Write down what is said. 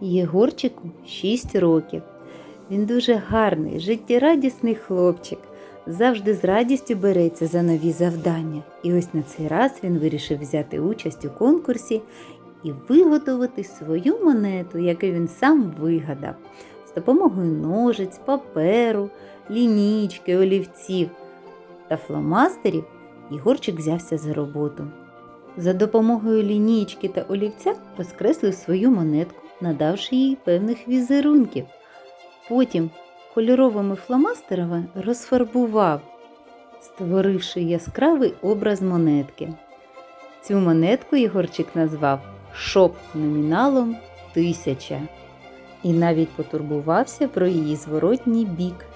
Єгорчику 6 років. Він дуже гарний, життєрадісний хлопчик. Завжди з радістю береться за нові завдання. І ось на цей раз він вирішив взяти участь у конкурсі і виготовити свою монету, яку він сам вигадав, з допомогою ножиць, паперу, лінійки, олівців та фломастерів. Єгорчик взявся за роботу. За допомогою лінійки та олівця розкреслив свою монетку, надавши їй певних візерунків. Потім кольоровими фломастерами розфарбував, створивши яскравий образ монетки. Цю монетку Єгорчик назвав шоп номіналом тисяча і навіть потурбувався про її зворотній бік.